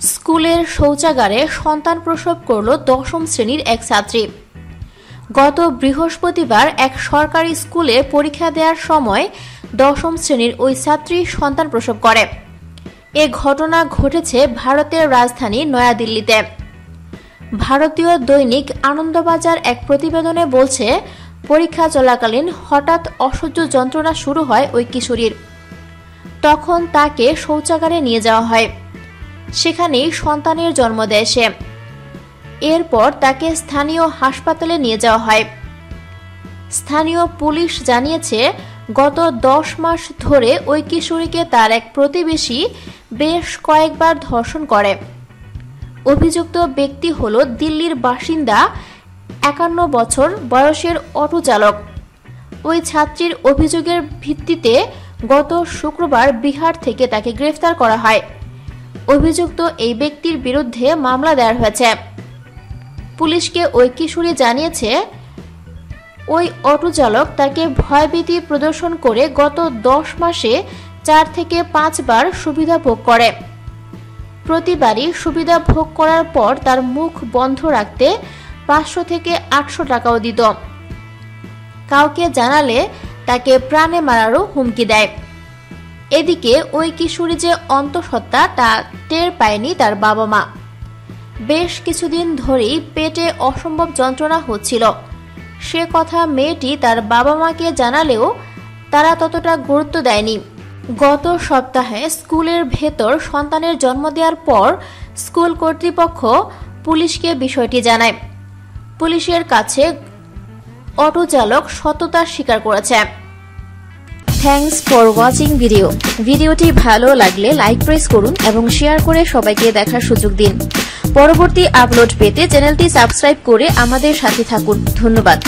স্কুলের শৌচাগারে সন্তান প্রসব করল দশম শ্রেণির এক ছাত্রী। গত বৃহস্পতিবার এক সরকারি স্কুলে পরীক্ষা দেওয়ার সময় দশম শ্রেণির ওই ছাত্রী সন্তান প্রসব করে। এ ঘটনা ঘটেছে ভারতের রাজধানী নয়াদিল্লিতে। ভারতীয় দৈনিক আনন্দবাজার এক প্রতিবেদনে বলছে পরীক্ষা চলাকালীন হঠাৎ অসহ্য যন্ত্রণা শুরু হয় ওই কিশোরীর। তখন তাকে শৌচাগারে নিয়ে যাওয়া হয়। সেখানেই সন্তানের জন্ম দেয় সে। এরপর তাকে স্থানীয় হাসপাতালে নিয়ে যাওয়া হয়। স্থানীয় পুলিশ জানিয়েছে, গত দশ মাস ধরে ওই কিশোরীকে তার এক প্রতিবেশী বেশ কয়েকবার ধর্ষণ করে। অভিযুক্ত ব্যক্তি হল দিল্লির বাসিন্দা একান্ন বছর বয়সের অটো চালক ওই ছাত্রীর অভিযোগের ভিত্তিতে গত শুক্রবার বিহার থেকে তাকে গ্রেফতার করা হয়। অভিযুক্ত এই ব্যক্তির বিরুদ্ধে মামলা দায়ের হয়েছে। পুলিশকে ওই কিশোরী জানিয়েছে, ওই অটো চালক তাকে ভয়ভীতি প্রদর্শন করে গত দশ মাসে চার থেকে পাঁচবার সুবিধা ভোগ করে। প্রতিবারই সুবিধা ভোগ করার পর তার মুখ বন্ধ রাখতে পাঁচশো থেকে আটশো টাকাও দিত। কাউকে জানালে তাকে প্রাণে মারারও হুমকি দেয়। এদিকে ওই কিশোরী যে অন্তঃসত্ত্বা তা টের পায়নি তার বাবা মা বেশ কিছুদিন ধরেই পেটে অসম্ভব যন্ত্রণা হচ্ছিল। সে কথা মেয়েটি তার বাবা মাকে জানালেও তারা ততটা গুরুত্ব দেয়নি। গত সপ্তাহে স্কুলের ভেতর সন্তানের জন্ম দেওয়ার পর স্কুল কর্তৃপক্ষ পুলিশকে বিষয়টি জানায়। পুলিশের কাছে অটো চালক সততা স্বীকার করেছে। থ্যাংকস ফর ওয়াচিং ভিডিও ভিডিওটি ভালো লাগলে লাইক প্রেস করুন এবং শেয়ার করে সবাইকে দেখার সুযোগ দিন। পরবর্তী আপলোড পেতে চ্যানেলটি সাবস্ক্রাইব করে আমাদের সাথে থাকুন। ধন্যবাদ।